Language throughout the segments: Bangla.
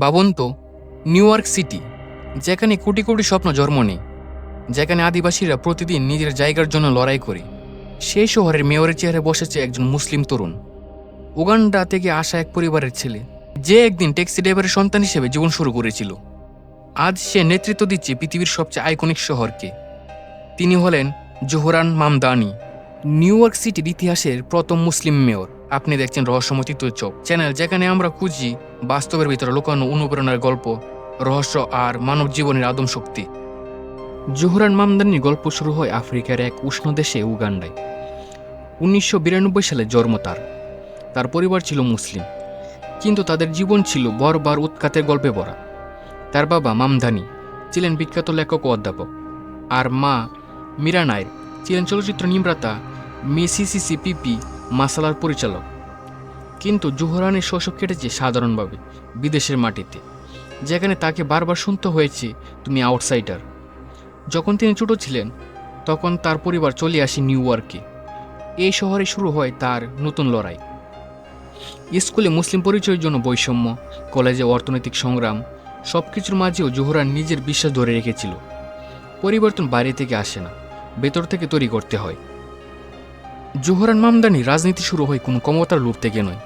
ভাবুন তো নিউ ইয়র্ক সিটি, যেখানে কোটি কোটি স্বপ্ন জন্ম নেই যেখানে আদিবাসীরা প্রতিদিন নিজের জায়গার জন্য লড়াই করে। সেই শহরের মেয়রের চেহারে বসেছে একজন মুসলিম তরুণ। উগান্ডা থেকে আসা এক পরিবারের ছেলে, যে একদিন ট্যাক্সি ড্রাইভারের সন্তান হিসেবে জীবন শুরু করেছিল। আজ সে নেতৃত্ব দিচ্ছে পৃথিবীর সবচেয়ে আইকনিক শহরকে। তিনি হলেন জোহরান মামদানি, নিউ ইয়র্ক সিটির ইতিহাসের প্রথম মুসলিম মেয়র। আপনি দেখছেন রহস্যময় চোখ চ্যানেল যেখানে আমরা খুঁজি বাস্তবের ভিতরে লুকানো অনুপ্রেরণার গল্প, রহস্য আর মানব জীবনের আদম শক্তি জোহরান মামদানির গল্প শুরু হয় আফ্রিকার এক উষ্ণ দেশে, উগান্ডায়। উনিশশো বিরানব্বই সালে জন্ম তার। তার পরিবার ছিল মুসলিম, কিন্তু তাদের জীবন ছিল বরবার উৎখাতের গল্পে ভরা। তার বাবা মামদানি ছিলেন বিখ্যাত লেখক ও অধ্যাপক, আর মা মীরা নায়ের ছিলেন চলচ্চিত্র নির্মাতা মিসিসিসি পিপি মাসালার পরিচালক। কিন্তু জোহরানের শৈশব কেটেছে সাধারণভাবে বিদেশের মাটিতে, যেখানে তাকে বারবার শুনতে হয়েছে, তুমি আউটসাইডার। যখন তিনি ছোট ছিলেন, তখন তার পরিবার চলে আসে নিউ ইয়র্কে। এই শহরে শুরু হয় তার নতুন লড়াই। স্কুলে মুসলিম পরিচয়ের জন্য বৈষম্য, কলেজে অর্থনৈতিক সংগ্রাম সব কিছুর মাঝেও জোহরান নিজের বিশ্বাস ধরে রেখেছিল। পরিবর্তন বাইরে থেকে আসে না, ভেতর থেকে তৈরি করতে হয়। জোহরান মামদানি রাজনীতি শুরু হয় কোনো ক্ষমতার লোভ থেকে নয়,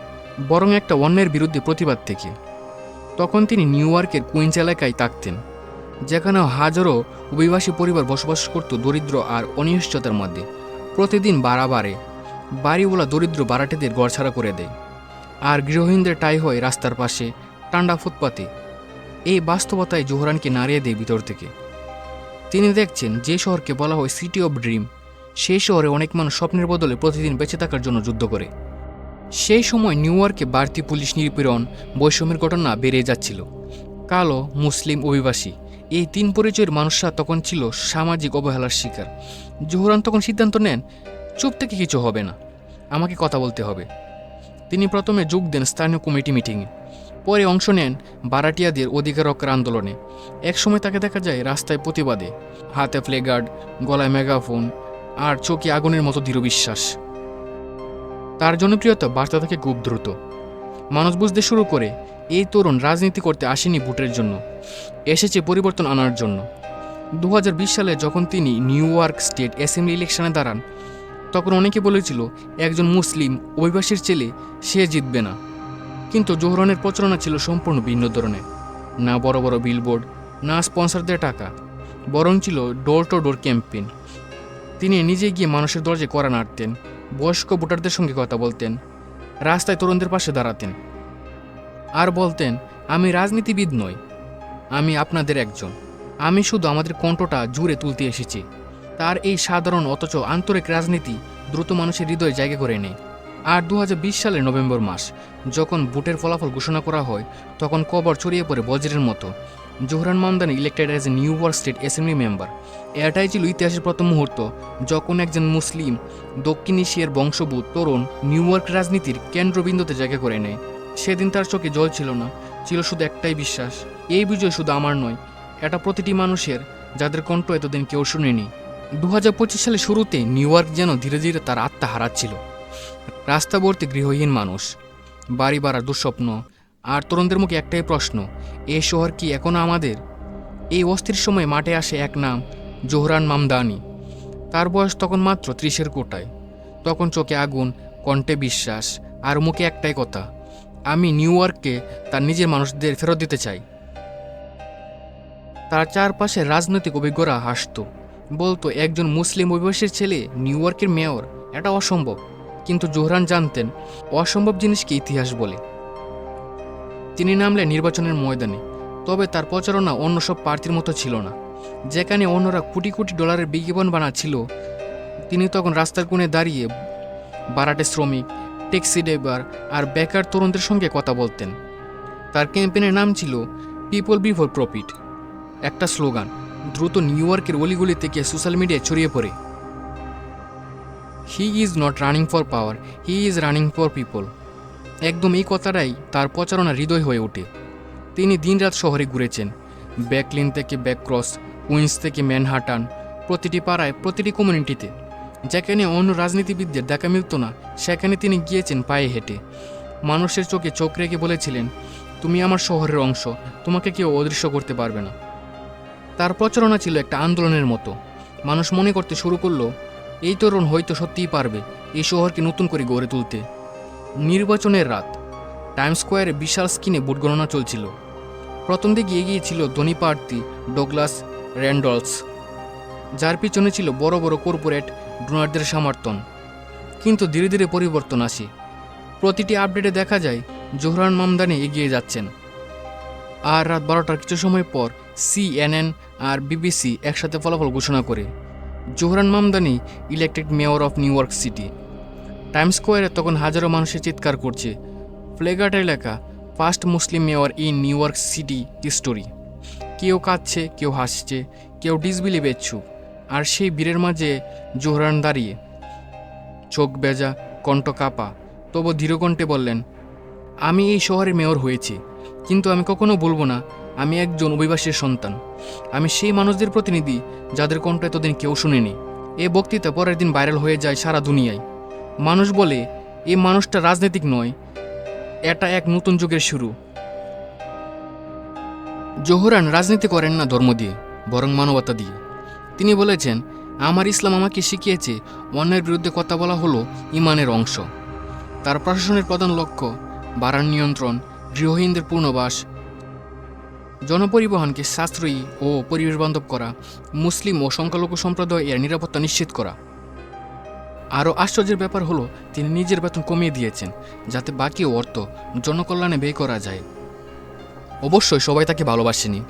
বরং একটা অন্যের বিরুদ্ধে প্রতিবাদ থেকে। তখন তিনি নিউ ইয়র্কের কুইন্স এলাকায় থাকতেন যেখানে হাজারো অভিবাসী পরিবার বসবাস করত দরিদ্র আর অনিশ্চয়তার মধ্যে। প্রতিদিন বাড়া বাড়ে বাড়িওয়ালা দরিদ্র বারাটেদের গড়ছাড়া করে দেয়, আর গৃহহীনদের টাই হয় রাস্তার পাশে টান্ডা ফুটপাতে। এই বাস্তবতায় জোহরানকে নাড়িয়ে দেয় ভিতর থেকে। তিনি দেখছেন যে শহরকে বলা হয় সিটি অফ ড্রিম। সেই শহরে অনেক মানুষ স্বপ্নের বদলে প্রতিদিন বেঁচে থাকার জন্য যুদ্ধ করে। সেই সময় নিউ ইয়র্কে বাড়তি পুলিশ নিপীড়ন, বৈষম্যের ঘটনা বেড়ে যাচ্ছিল। কালো, মুসলিম, অভিবাসী, এই তিন পরিচয়ের মানুষরা তখন ছিল সামাজিক অবহেলার শিকার। জোহরান তখন সিদ্ধান্ত নেন, চুপ থেকে কিছু হবে না, আমাকে কথা বলতে হবে। তিনি প্রথমে যোগ দেন স্থানীয় কমিটি মিটিংয়ে। পরে অংশ নেন বারাটিয়াদের অধিকার রক্ষার আন্দোলনে। একসময় তাকে দেখা যায় রাস্তায় প্রতিবাদে, হাতে ফ্লেগার্ড গলায় মেগাফোন আর চোখে আগুনের মতো দৃঢ় বিশ্বাস। তার জনপ্রিয়তা বার্তা থাকে খুব দ্রুত। মানুষ বুঝতে শুরু করে, এই তরুণ রাজনীতি করতে আসেনি ভোটের জন্য, এসেছে পরিবর্তন আনার জন্য। দু হাজার বিশ সালে যখন তিনি নিউ ইয়র্ক স্টেট অ্যাসেম্বলি ইলেকশনে দাঁড়ান, তখন অনেকে বলেছিল, একজন মুসলিম অভিবাসীর ছেলে, সে জিতবে না। কিন্তু জোহরানের প্রচারণা ছিল সম্পূর্ণ ভিন্ন ধরনের। না বড় বড় বিলবোর্ড না স্পন্সরদের টাকা, বরং ছিল ডোর টু ডোর ক্যাম্পেইন তিনি নিজে গিয়ে মানুষের দরজায় করা নাড়তেন, বয়স্ক ভোটারদের সঙ্গে কথা বলতেন, রাস্তায় তরুণদের পাশে দাঁড়াতেন। আর বলতেন, আমি রাজনীতিবিদ নই, আমি আপনাদের একজন। আমি শুধু আমাদের কণ্ঠটা জুড়ে তুলতে এসেছি। তার এই সাধারণ অথচ আন্তরিক রাজনীতি দ্রুত মানুষের হৃদয়ে জায়গা করে নেয়। আর দু হাজার বিশ সালের নভেম্বর মাস, যখন ভোটের ফলাফল ঘোষণা করা হয়, তখন কবর ছড়িয়ে পড়ে বজ্রের মতো। Zohran Mamdani elected as a New York State Assembly member এটাই ছিল ইতিহাসের প্রথম মুহূর্ত, যখন একজন মুসলিম দক্ষিণ এশিয়ার বংশভূত তরুণ নিউ ইয়র্ক রাজনীতির কেন্দ্রবিন্দুতে জায়গা করে নেয়। সেদিন তার চোখে জল ছিল না, ছিল শুধু একটাই বিশ্বাস, এই বিজয় শুধু আমার নয়, এটা প্রতিটি মানুষের, যাদের কণ্ঠ এতদিন কেউ শুনেনি। দু সালে শুরুতে নিউ ইয়র্ক যেন ধীরে ধীরে তার আত্মা হারাচ্ছিল। রাস্তা ভর্তি গৃহহীন মানুষ, বাড়ি বাড়ার দুঃস্বপ্ন আর তরুণদের মুখে একটাই প্রশ্ন, এ শহর কি এখনও আমাদের? এই অস্থির সময় মাঠে আসে এক নাম, জোহরান মামদানি। তার বয়স তখন মাত্র ত্রিশের কোটায়। তখন চোখে আগুন, কণ্ঠে বিশ্বাস, আর মুখে একটাই কথা, আমি নিউ ইয়র্ককে তার নিজের মানুষদের ফেরত দিতে চাই। তার চারপাশে রাজনৈতিক অভিজ্ঞরা হাসত, বলতো, একজন মুসলিম অভিবাসীর ছেলে নিউ ইয়র্কের মেয়র, এটা অসম্ভব। কিন্তু জোহরান জানতেন, অসম্ভব জিনিসকে ইতিহাস বলে। তিনি নামলেন নির্বাচনের ময়দানে। তবে তার প্রচারণা অন্য সব প্রার্থীর মতো ছিল না। যেখানে অন্যরা কোটি কোটি ডলারের বিজ্ঞাপন বানাচ্ছিল, তিনি তখন রাস্তার কোণে দাঁড়িয়ে বারাটে শ্রমিক, ট্যাক্সি ড্রাইভার আর বেকার তরুণদের সঙ্গে কথা বলতেন। তার ক্যাম্পেনের নাম ছিল পিপল বিফোর প্রফিট। একটা স্লোগান, দ্রুত নিউ ইয়র্কের অলিগলি থেকে সোশ্যাল মিডিয়ায় ছড়িয়ে পড়ে। He is not running for power he is running for people একদম এই কথাটাই তার প্রচারণা হৃদয় হয়ে ওঠে। তিনি দিনরাত শহরে ঘুরেছেন। ব্যাকলিন থেকে ব্যাকক্রস, কুইন্স থেকে ম্যানহাটান প্রতিটি পাড়ায়, প্রতিটি কমিউনিটিতে। যেখানে অন্য রাজনীতিবিদদের দেখা মিলত না, সেখানে তিনি গিয়েছেন পায়ে হেঁটে। মানুষের চোখে চোখ রেখে বলেছিলেন, তুমি আমার শহরের অংশ, তোমাকে কেউ অদৃশ্য করতে পারবে না। তার প্রচারণা ছিল একটা আন্দোলনের মতো। মানুষ মনে করতে শুরু করল, এই তরুণ হয়তো সত্যিই পারবে, এই শহরকে নতুন করে গড়ে তুলতে। নির্বাচনের রাত। টাইম স্কোয়ারে বিশাল স্ক্রিনে ভোট গণনা চলছিল। প্রথম দিকে এগিয়ে ছিল ধনী প্রার্থী ডগলাস র্যান্ডলস যার পিছনে ছিল বড় বড় কর্পোরেট ডোনারদের সমর্থন। কিন্তু ধীরে ধীরে পরিবর্তন আসে। প্রতিটি আপডেটে দেখা যায়, জোহরান মামদানি এগিয়ে যাচ্ছেন। আর রাত বারোটার কিছু সময় পর সিএনএন আর বিবিসি একসাথে ফলাফল ঘোষণা করে। Zohran Mamdani elected mayor of New York City time স্কোয়ারে তখন হাজারো মানুষের চিৎকার করছে। ফ্লেগার্টের লেখা, first Muslim mayor in New York City story কেউ কাঁদছে, কেউ হাসছে, কেউ ডিসবিলিভ ইচ্ছু আর সেই বীরের মাঝে জোহরান দাঁড়িয়ে, চোখ বেজা কণ্ঠ কাপা, তবু ধীরকণ্ঠে বললেন, আমি এই শহরে মেয়র হয়েছি, কিন্তু আমি কখনো বলব না। আমি একজন অভিবাসীর সন্তান। আমি সেই মানুষদের প্রতিনিধি যাদের কণ্ঠ এতদিন কেউ শুনেনি। এ বক্তৃতা পরের দিন ভাইরাল হয়ে যায় সারা দুনিয়ায়। মানুষ বলে, এই মানুষটা রাজনৈতিক নয়। এটা এক নতুন যুগের শুরু। জোহরান রাজনীতি করেন না ধর্ম দিয়ে, বরং মানবতা দিয়ে। তিনি বলেছেন, আমার ইসলাম আমাকে শিখিয়েছে, অন্যের বিরুদ্ধে কথা বলা হলো ইমানের অংশ। তার প্রশাসনের প্রধান লক্ষ্য বাড়ান নিয়ন্ত্রণ গৃহহীনদের পূর্ণবাস, জনপরিবহনকে সাশ্রয়ী ও পরিবেশ বান্ধব করা, মুসলিম ও সংখ্যালঘু সম্প্রদায় এর নিরাপত্তা নিশ্চিত করা। আরও আশ্চর্যের ব্যাপার হলো, তিনি নিজের বেতন কমিয়ে দিয়েছেন, যাতে বাকি অর্থ জনকল্যাণে ব্যয় করা যায়। অবশ্যই সবাই তাকে ভালোবাসেনি।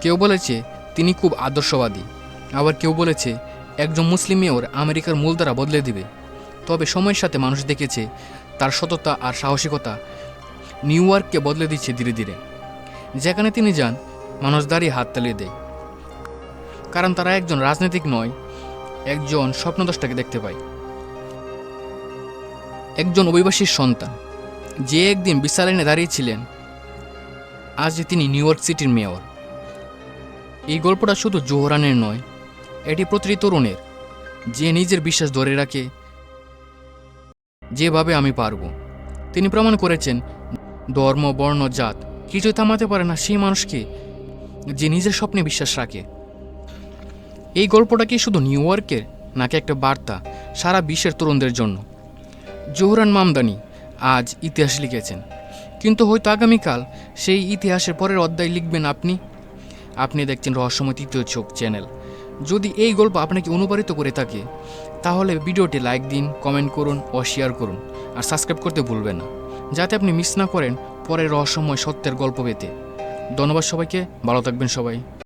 কেউ বলেছে, তিনি খুব আদর্শবাদী। আবার কেউ বলেছে, একজন মুসলিম মেয়র আমেরিকার মূলধারা বদলে দিবে। তবে সময়ের সাথে মানুষ দেখেছে, তার সততা আর সাহসিকতা নিউ ইয়র্ককে বদলে দিচ্ছে ধীরে ধীরে। যেখানে তিনি যান, মানুষ দাঁড়িয়ে হাত তালিয়ে দেয়। কারণ তারা একজন রাজনৈতিক নয়, একজন স্বপ্নদশটাকে দেখতে পায়। একজন অভিবাসীর সন্তান। যে একদিন লাইনে দাঁড়িয়েছিলেন আজ তিনি নিউ ইয়র্ক সিটির মেয়র। এই গল্পটা শুধু জোহরানের নয়, এটি প্রতিটি তরুণের, যে নিজের বিশ্বাস ধরে রাখে, যেভাবে আমি পারব। তিনি প্রমাণ করেছেন, ধর্ম, বর্ণ, জাত, কিছুই থামাতে পারে না সেই মানুষকে যে নিজের স্বপ্নে বিশ্বাস রাখে। এই গল্পটা কি শুধু নিউ ইয়র্কের, নাকি একটা বার্তা সারা বিশ্বের তরুণদের জন্য? জোহরান মামদানি আজ ইতিহাস লিখেছেন। কিন্তু হয়তো আগামীকাল সেই ইতিহাসের পরের অধ্যায় লিখবেন আপনি। আপনি দেখছেন রহস্যময় তৃতীয় চোখ চ্যানেল। যদি এই গল্প আপনাকে অনুপ্রাণিত করে থাকে, তাহলে ভিডিওটি লাইক দিন, কমেন্ট করুন ও শেয়ার করুন। আর সাবস্ক্রাইব করতে ভুলবেন না, যাতে আপনি মিস না করেন পরের রহস্যময় সত্যের গল্প পেতে। ধন্যবাদ সবাইকে, ভালো থাকবেন সবাই।